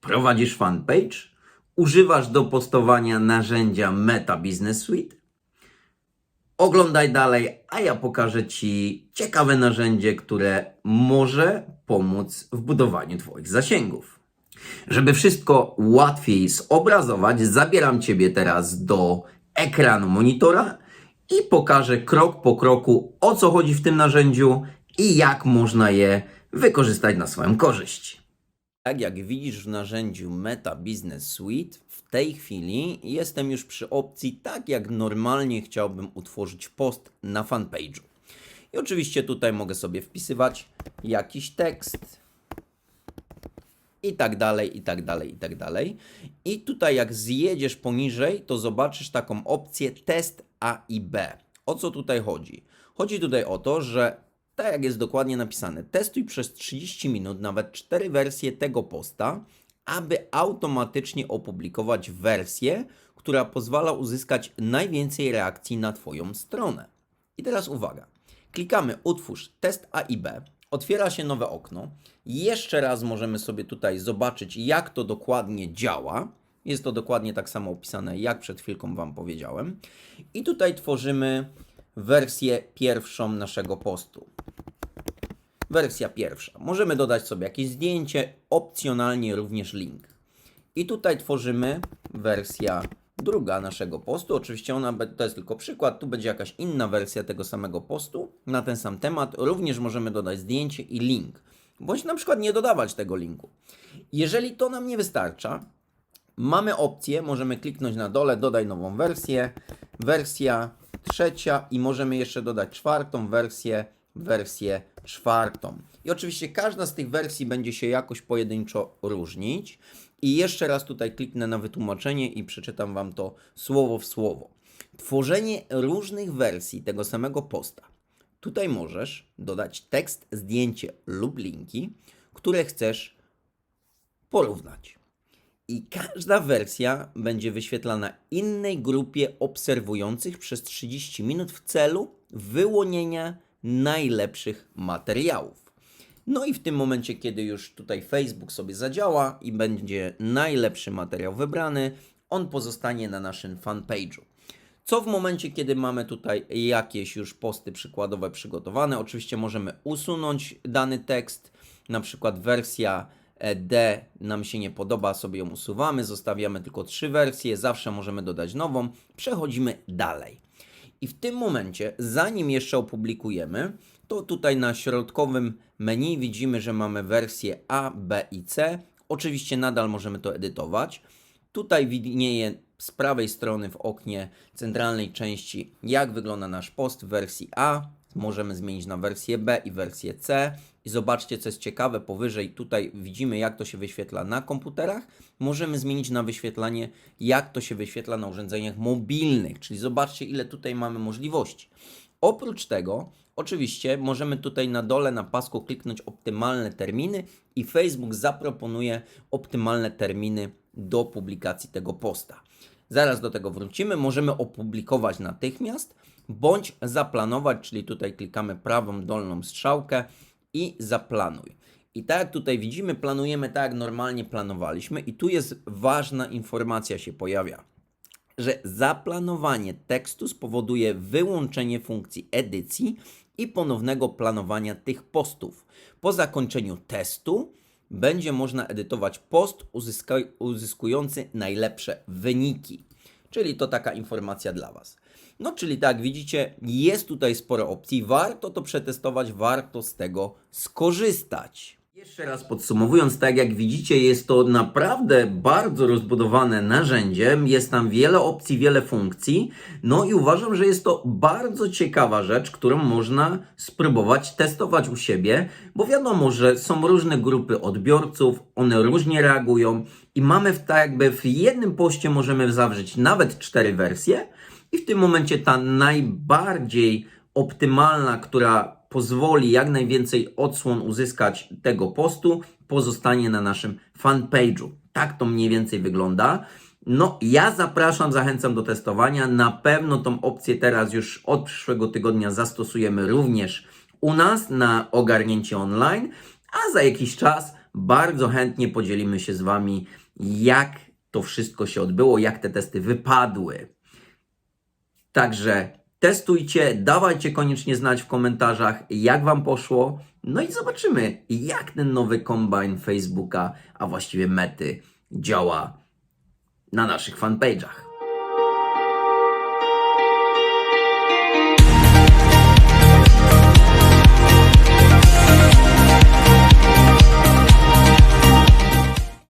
Prowadzisz fanpage? Używasz do postowania narzędzia Meta Business Suite? Oglądaj dalej, a ja pokażę Ci ciekawe narzędzie, które może pomóc w budowaniu Twoich zasięgów. Żeby wszystko łatwiej zobrazować, zabieram Ciebie teraz do ekranu monitora i pokażę krok po kroku o co chodzi w tym narzędziu i jak można je wykorzystać na swoją korzyść. Tak jak widzisz w narzędziu Meta Business Suite, w tej chwili jestem już przy opcji tak jak normalnie chciałbym utworzyć post na fanpage'u. I oczywiście tutaj mogę sobie wpisywać jakiś tekst i tak dalej, i tak dalej, i tak dalej. I tutaj jak zjedziesz poniżej, to zobaczysz taką opcję test A i B. O co tutaj chodzi? Chodzi tutaj o to, że tak jak jest dokładnie napisane, testuj przez 30 minut nawet cztery wersje tego posta, aby automatycznie opublikować wersję, która pozwala uzyskać najwięcej reakcji na Twoją stronę. I teraz uwaga. Klikamy utwórz test A i B. Otwiera się nowe okno. Jeszcze raz możemy sobie tutaj zobaczyć, jak to dokładnie działa. Jest to dokładnie tak samo opisane, jak przed chwilką Wam powiedziałem. I tutaj tworzymy wersję pierwszą naszego postu. Wersja pierwsza. Możemy dodać sobie jakieś zdjęcie, opcjonalnie również link. I tutaj tworzymy wersja druga naszego postu. Oczywiście ona to jest tylko przykład, tu będzie jakaś inna wersja tego samego postu na ten sam temat. Również możemy dodać zdjęcie i link, bądź na przykład nie dodawać tego linku. Jeżeli to nam nie wystarcza, mamy opcję, możemy kliknąć na dole, dodaj nową wersję, wersja trzecia i możemy jeszcze dodać czwartą wersję, wersję czwartą. I oczywiście każda z tych wersji będzie się jakoś pojedynczo różnić. I jeszcze raz tutaj kliknę na wytłumaczenie i przeczytam Wam to słowo w słowo. Tworzenie różnych wersji tego samego posta. Tutaj możesz dodać tekst, zdjęcie lub linki, które chcesz porównać. I każda wersja będzie wyświetlana innej grupie obserwujących przez 30 minut w celu wyłonienia najlepszych materiałów. No i w tym momencie, kiedy już tutaj Facebook sobie zadziała i będzie najlepszy materiał wybrany, on pozostanie na naszym fanpage'u. Co w momencie, kiedy mamy tutaj jakieś już posty przykładowe przygotowane? Oczywiście możemy usunąć dany tekst, na przykład wersja e, D nam się nie podoba, sobie ją usuwamy, zostawiamy tylko trzy wersje, zawsze możemy dodać nową, przechodzimy dalej. I w tym momencie, zanim jeszcze opublikujemy, to tutaj na środkowym menu widzimy, że mamy wersję A, B i C. Oczywiście nadal możemy to edytować. Tutaj widnieje z prawej strony w oknie centralnej części, jak wygląda nasz post w wersji A. Możemy zmienić na wersję B i wersję C. I zobaczcie, co jest ciekawe, powyżej tutaj widzimy, jak to się wyświetla na komputerach. Możemy zmienić na wyświetlanie, jak to się wyświetla na urządzeniach mobilnych. Czyli zobaczcie, ile tutaj mamy możliwości. Oprócz tego, oczywiście, możemy tutaj na dole na pasku kliknąć optymalne terminy i Facebook zaproponuje optymalne terminy do publikacji tego posta. Zaraz do tego wrócimy. Możemy opublikować natychmiast bądź zaplanować, czyli tutaj klikamy prawą dolną strzałkę i zaplanuj. I tak jak tutaj widzimy, planujemy tak jak normalnie planowaliśmy i tu jest ważna informacja się pojawia że zaplanowanie tekstu spowoduje wyłączenie funkcji edycji i ponownego planowania tych postów. Po zakończeniu testu będzie można edytować post uzyskujący najlepsze wyniki. Czyli to taka informacja dla Was. No, czyli tak, widzicie, jest tutaj sporo opcji. Warto to przetestować, warto z tego skorzystać. Jeszcze raz podsumowując, tak jak widzicie, jest to naprawdę bardzo rozbudowane narzędzie. Jest tam wiele opcji, wiele funkcji. No i uważam, że jest to bardzo ciekawa rzecz, którą można spróbować testować u siebie, bo wiadomo, że są różne grupy odbiorców, one różnie reagują i mamy w, tak jakby w jednym poście możemy zawrzeć nawet cztery wersje i w tym momencie ta najbardziej optymalna, która pozwoli jak najwięcej odsłon uzyskać tego postu, pozostanie na naszym fanpage'u. Tak to mniej więcej wygląda. No, ja zapraszam, zachęcam do testowania. Na pewno tą opcję teraz już od przyszłego tygodnia zastosujemy również u nas na ogarnięcie online, a za jakiś czas Bardzo chętnie podzielimy się z Wami, jak to wszystko się odbyło, jak te testy wypadły. Także testujcie, dawajcie koniecznie znać w komentarzach, jak Wam poszło. No i zobaczymy, jak ten nowy kombine Facebooka, a właściwie mety, działa na naszych fanpage'ach.